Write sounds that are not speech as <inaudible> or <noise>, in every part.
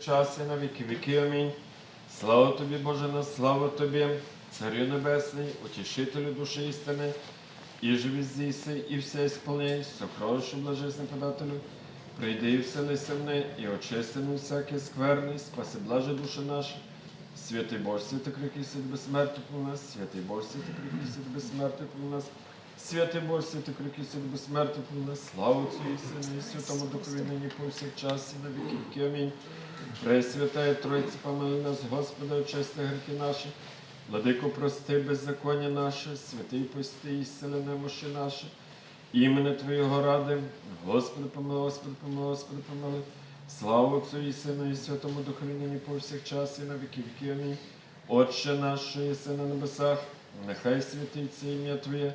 час і на віки віки. Амінь. Слава тобі, Боже, на слава тобі, Царю Небесний, утішителю душі істини, і живі здійси, і все ісполняй, сокровище блажесне подателю. Прийди і вселися в неї, і очисти нам всяке скверне, спаси блаже душі наші. Святий Боже, святий крики, святий безсмертний у нас, святий Боже, святий крики, святий безсмертний у нас, святий Боже, святий святий безсмертний у нас, слава Отцю і і Святому Духові, нині повсякчас і на віки віки. Амінь. Пресвятая Тройця, помили нас, Господи, очисти гріхи наші, Владико, прости беззаконня наше, святий пости і сили немощі наші, імени Твоєго ради, Господи, помилуй, Господи, помилуй, Господи, помилуй. Слава Отцю і Сину, і Святому Духові, нині повсякчас і на віки віки. Амінь. Отче наш, що єси на небесах, нехай святиться ім'я Твоє,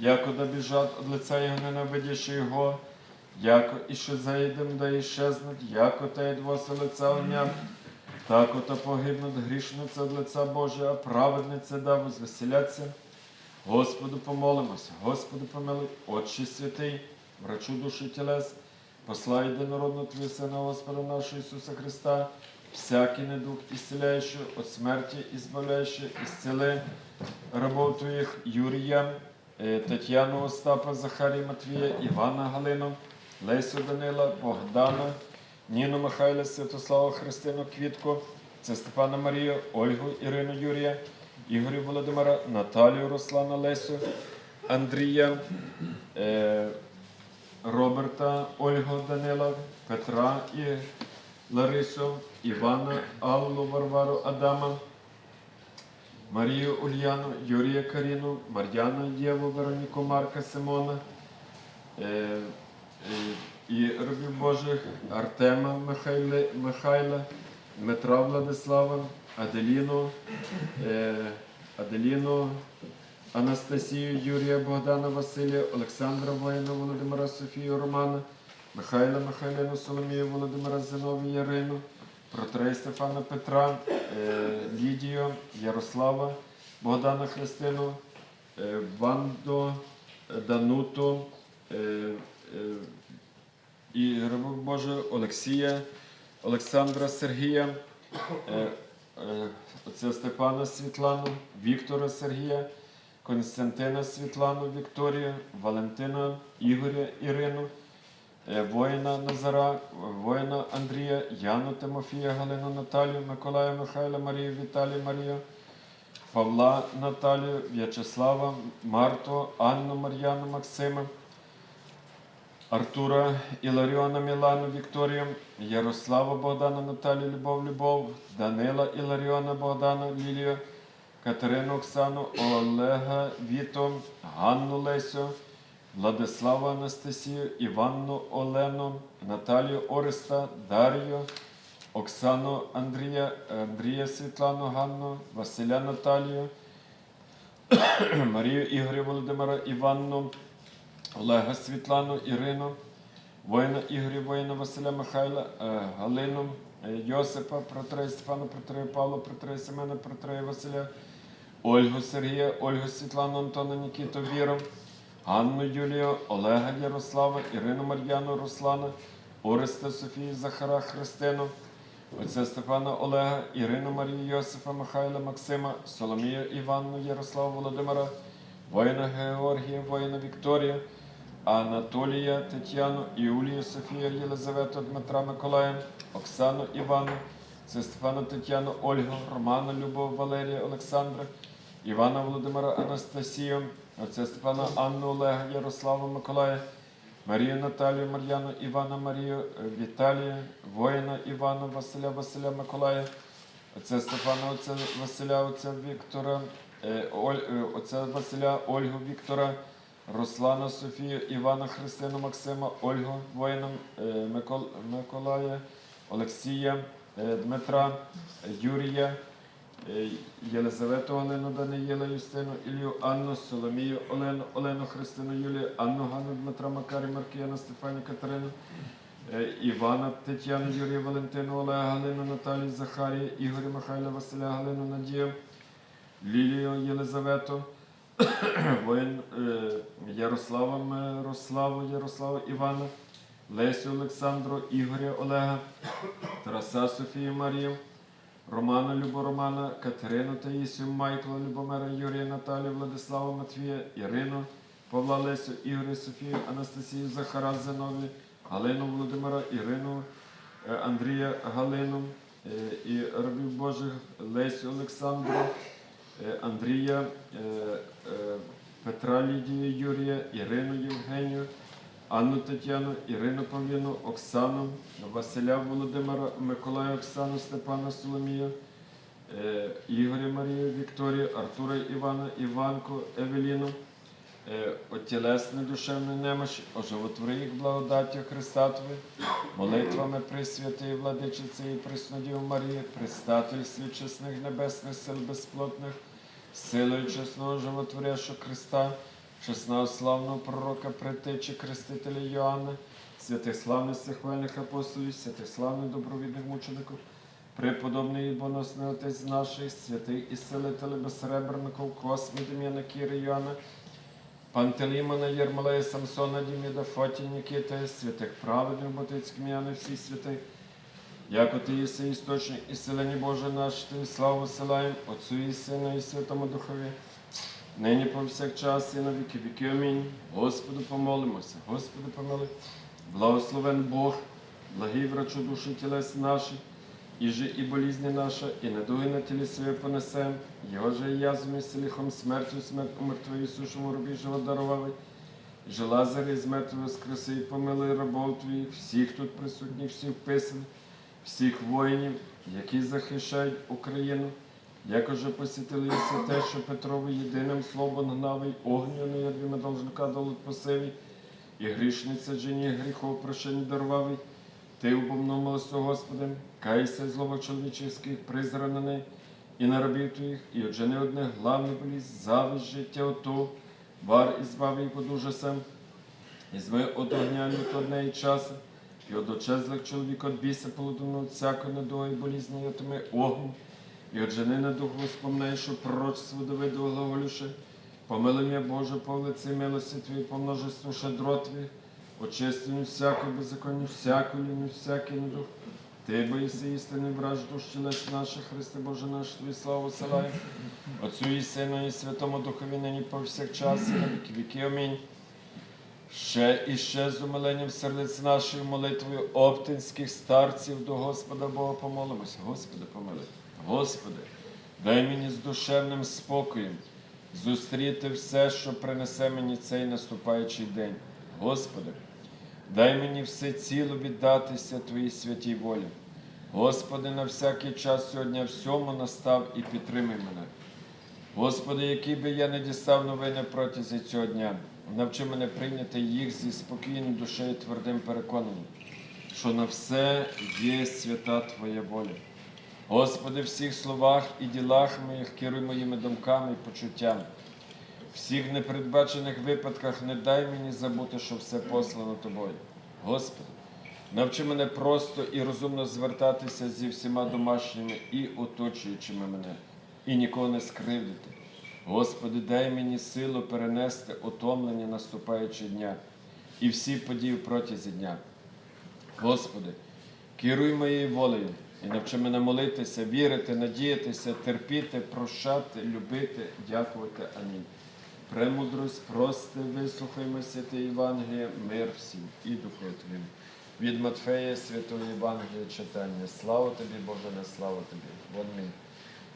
яко да біжать од лиця Його ненавидящи Його, яко і що заїдем, да іщезнуть, яко та й двоси лиця огня, так ото погибнуть грішниця від лиця Божого, а праведниця да возвеселяться. Господу помолимося, Господу помилуй, Отче святий, врачу душі тілес, послай єдинородного Твій Сина Господа нашого Ісуса Христа, всякий недух ісцеляючий, от смерті ізбавляючий, ісцели рабов Твоїх Юрія, Тетяну Остапа, Захарія Матвія, Івана Галину, Лесю Данила, Богдана, Ніну Михайла, Святослава Христину Квітку, це Степана Марію, Ольгу Ірину Юрія, Ігорю Володимира, Наталію Руслана Лесю, Андрія, е, Роберта, Ольгу Данила, Петра і Ларису, Івана, Аллу Варвару Адама, Марію Ульяну, Юрія Каріну, Мар'яну Єву, Вероніку Марка Симона, е, е, і рабів Божих Артема Михайла, Михайла Дмитра Владислава, Аделіну, е, Аделіну, Анастасію, Юрія Богдана Василія, Олександра Воїна, Володимира Софію Романа, Михайла Михайлину, Соломію, Володимира Зиновію, Ярину, Протрей Стефана Петра, е, Лідію, Ярослава, Богдана Христину, е, Ванду, е, Дануту, і Боже Олексія, Олександра Сергія, отця Степана Світлану, Віктора Сергія, Константина Світлану Вікторію, Валентина Ігоря Ірину, воїна Назара, воїна Андрія, Яну Тимофія, Галину Наталію, Миколая Михайла, Марію Віталію Марію, Павла Наталію, В'ячеслава, Марту, Анну Мар'яну Максима. Артура Іларіона Мілану Вікторію, Ярослава Богдана Наталію Любов Любов, Данила Іларіона Богдана Лілію, Катерину Оксану, Олега Віто, Ганну Лесю, Владислава Анастасію, Іванну Олену, Наталію Ореста, Дар'ю, Оксану Андрія, Андрія Світлану Ганну, Василя Наталію, <coughs> Марію Ігоря Володимира Іванну, Олега Світлану, Ірину, воїна Ігоря, воїна Василя Михайла, е, Галину, е, Йосипа, Протрея Стефана, Протрея Павла, Протрея Семена, Протрея Василя, Ольгу Сергія, Ольгу Світлану, Антона Нікіту, Віру, Ганну Юлію, Олега Ярослава, Ірину Мар'яну, Руслана, Ореста Софію, Захара Христину, Отця Стефана Олега, Ірину Марію Йосифа, Михайла, Максима, Соломію Іванну, Ярослава Володимира, воїна Георгія, воїна Вікторія, Анатолія, Тетяну, Іулію, Софію, Єлизавету, Дмитра Миколая, Оксану Івану, це Стефана Тетяну, Ольгу, Романа, Любов, Валерія, Олександра, Івана Володимира Анастасію, отця Степана Анну Олега, Ярослава Миколая, Марію Наталію, Мар'яну, Івана Марію, е, Віталія, воїна Івана, Василя, Василя Миколая, отця Стефана, отця Василя, отця Віктора, е, е, отця Василя, Ольгу Віктора, Руслана Софію, Івана Христину, Максима, Ольгу, Микол, Миколая, Олексія, Дмитра, Юрія, Єлизавету Олену, Даниїла, Юстину, Ілію, Анну, Соломію, Олену, Олену, Христину, Юлію, Анну, Ганну, Дмитра, Макарі, Маркіяна, Стефані, Катерину, е, Івана, Тетяну, Юрія, Валентину, Олега, Галину, Наталію, Захарія, Ігоря, Михайла, Василя, Галину, Надію, Лілію, Єлизавету, <coughs> воїн е, Ярослава, Мирославу, Ярослава, Івана, Лесю, Олександру, Ігоря, Олега, Тараса, Софію, Марію, Романа, Любу, Романа, Катерину, Таїсію, Майкла, Любомира, Юрія, Наталію, Владислава, Матвія, Ірину, Павла, Лесю, Ігоря, Софію, Анастасію, Захара, Зинові, Галину, Володимира, Ірину, е, Андрія, Галину е, і рабів Божих, Лесю, Олександру, е, Андрія, Петра, Лідію, Юрія, Ірину, Євгенію, Анну Тетяну, Ірину Павліну, Оксану, Василя Володимира, Миколая Оксану, Степана Соломію, е, Ігоря Марію, Вікторію, Артура Івана, Іванку, Евеліну, е, отілесне душевне немощі, оживотвори їх благодаттю Христатові, молитвами Пресвятої Владичиці і Преснодів Марії, предстатель свічесних небесних сил безплотних, силою чесного животворящого Христа, чесного славного пророка, притечі Крестителя Йоанна, святих славних хвальних апостолів, святих славних добровідних мучеників, преподобний і боносний Отець наших, святий і селитель безсребреників, Косми, Дем'яна, Кіри, Йоанна, Пантелеймона, Єрмолея, Самсона, Діміда, Фоті, Нікіти, святих праведних, Ботицьких М'яни, всіх святих, Яко ти єси істочник і селені Боже наш, ти славу силаєм Отцу і Сину і Святому Духові, нині повсякчас і на віки віки. Амінь. Господу помолимося, Господи помили. Благословен Бог, благий врачу душі тілес наші, і же і болізні наша, і недуги на тілі своє понесем, його же і язвами, селіхом смертю, смерть умертвої сушому рубі живот дарували. Же Лазаря з мертвого воскреси і помилуй рабов твоїх, всіх тут присутніх, всіх вписаних, всіх воїнів, які захищають Україну, як уже посітилися те, що Петрові єдиним словом гнав й огню неядвіми должника долут посиві, і грішниця жені гріхов прощення дарував. Ти убомно милостю Господи, кайся злово чоловічих призранений, і на рабів твоїх, і отже не одне главне болість, зависть життя ото, вар і збави і подужасем, і зми од огня лют одне і часу, і од очезлих чоловік од біса полудумно от всякої недої болізні, і отими огню, і от жени на дух воспомнай, що пророчество Давиду глаголюше, помили мене Боже по лиці милості Твої, по множеству щедрот Твоїх, очистину всякої беззаконні, всякої ліну, всякий недух. Ти боїси істини, враж душ тілес наших, Христе Боже наш, Тобі славу силаємо. Отцю і Сину, і Святому Духові нині повсякчас, і на віки віки. Амінь. Ще і ще з умиленням сердець нашою молитвою оптинських старців до Господа Бога помолимося. Господи, помили. Господи, дай мені з душевним спокоєм зустріти все, що принесе мені цей наступаючий день. Господи, дай мені все ціло віддатися Твоїй святій волі. Господи, на всякий час сьогодні всьому настав і підтримай мене. Господи, який би я не дістав новини протязі цього дня, навчи мене прийняти їх зі спокійною душею твердим переконанням, що на все є свята Твоя воля. Господи, в всіх словах і ділах моїх керуй моїми думками і почуттями. Всіх непередбачених випадках не дай мені забути, що все послано Тобою. Господи, навчи мене просто і розумно звертатися зі всіма домашніми і оточуючими мене, і нікого не скривдити. Господи, дай мені силу перенести утомлення наступаючого дня і всі події протязі дня. Господи, керуй моєю волею і навчи мене молитися, вірити, надіятися, терпіти, прощати, любити, дякувати. Амінь. Премудрость, прости, вислухаймо святе Євангеліє, мир всім і духу Твоїм. Від Матфея Святого Євангелія читання. Слава тобі, Боже, не слава тобі. Амінь.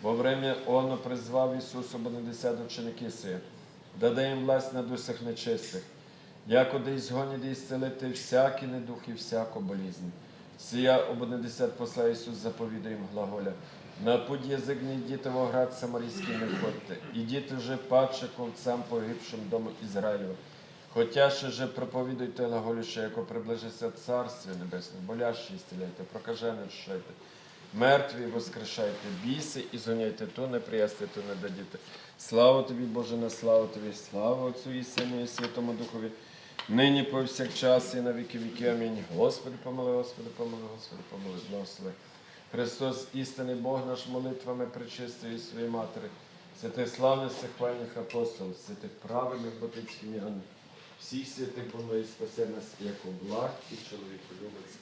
Во время оно призвав Ісус обонадесят ученики си, даде їм власть над усіх нечистих, якоди ізгонять і ісцелити всякий недух і всяку болізнь. Сія обонадесят посла Ісус заповідає їм глаголя. На путь язик не йдіте в Самарійський не ходьте, ідіть же паче ковцям погибшим дому Ізраїлю. Хотя ще же проповідуйте глаголюще, яко приближиться Царстві Небесне, болящі ісцеляйте, прокажене чешайте, Мертві воскрешайте, біси і згоняйте то не приясти, то не дадіте. Слава тобі, Боже, на славу тобі, слава Отцю і Сину і Святому Духові, нині повсякчас і на віки віки. Амінь. Господи, помили, Господи, помили, Господи, помили, зносили. Христос, істинний Бог наш молитвами причистої своєї Матері, святих славних хвальних апостолів, святих праведних ботицьких всіх святих помилуй, спаси нас, як облах і чоловік любить.